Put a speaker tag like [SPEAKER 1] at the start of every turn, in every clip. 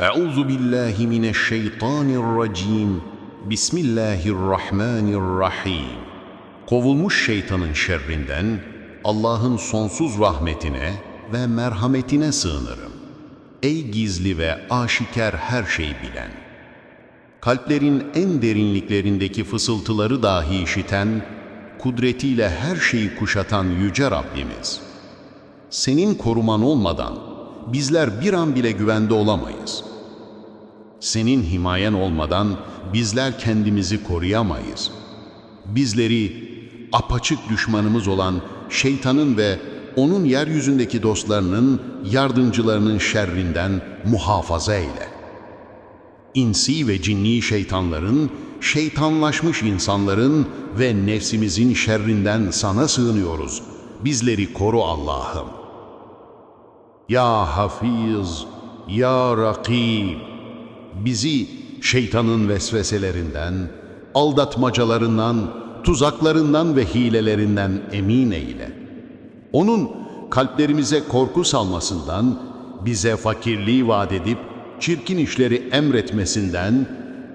[SPEAKER 1] Euzu billahi mineşşeytanirracim. Bismillahirrahmanirrahim. Kovulmuş şeytanın şerrinden Allah'ın sonsuz rahmetine ve merhametine sığınırım. Ey gizli ve aşikar her şeyi bilen. Kalplerin en derinliklerindeki fısıltıları dahi işiten, kudretiyle her şeyi kuşatan yüce Rabbimiz. Senin koruman olmadan bizler bir an bile güvende olamayız.'' Senin himayen olmadan bizler kendimizi koruyamayız. Bizleri apaçık düşmanımız olan şeytanın ve onun yeryüzündeki dostlarının, yardımcılarının şerrinden muhafaza eyle. İnsi ve cinni şeytanların, şeytanlaşmış insanların ve nefsimizin şerrinden sana sığınıyoruz. Bizleri koru Allah'ım. Ya Hafiz, Ya Rakib, bizi şeytanın vesveselerinden, aldatmacalarından, tuzaklarından ve hilelerinden emin eyle. Onun kalplerimize korku salmasından, bize fakirliği vaat edip çirkin işleri emretmesinden,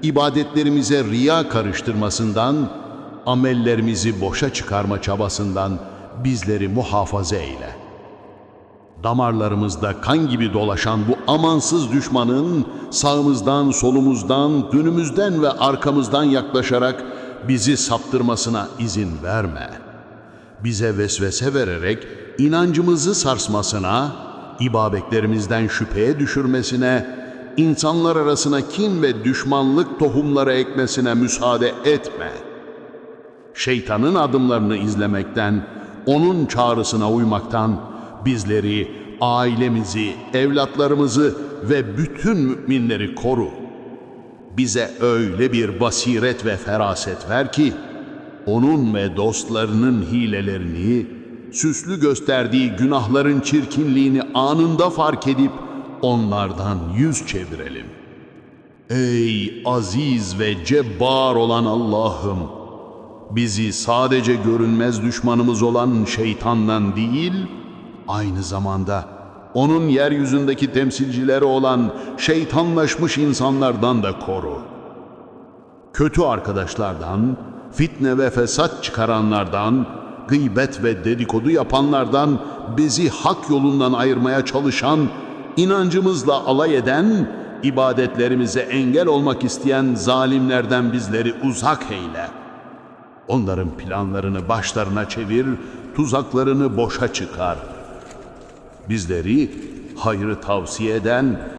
[SPEAKER 1] ibadetlerimize riya karıştırmasından, amellerimizi boşa çıkarma çabasından bizleri muhafaza eyle.'' Damarlarımızda kan gibi dolaşan bu amansız düşmanın sağımızdan, solumuzdan, önümüzden ve arkamızdan yaklaşarak bizi saptırmasına izin verme. Bize vesvese vererek inancımızı sarsmasına, ibadetlerimizden şüpheye düşürmesine, insanlar arasına kin ve düşmanlık tohumları ekmesine müsaade etme. Şeytanın adımlarını izlemekten, onun çağrısına uymaktan, bizleri, ailemizi, evlatlarımızı ve bütün müminleri koru. Bize öyle bir basiret ve feraset ver ki, onun ve dostlarının hilelerini, süslü gösterdiği günahların çirkinliğini anında fark edip onlardan yüz çevirelim. Ey aziz ve cebbar olan Allah'ım! Bizi sadece görünmez düşmanımız olan şeytandan değil, aynı zamanda onun yeryüzündeki temsilcileri olan şeytanlaşmış insanlardan da koru. Kötü arkadaşlardan, fitne ve fesat çıkaranlardan, gıybet ve dedikodu yapanlardan, bizi hak yolundan ayırmaya çalışan, inancımızla alay eden, ibadetlerimize engel olmak isteyen zalimlerden bizleri uzak eyle. Onların planlarını başlarına çevir, tuzaklarını boşa çıkar.'' Bizleri hayrı tavsiye eden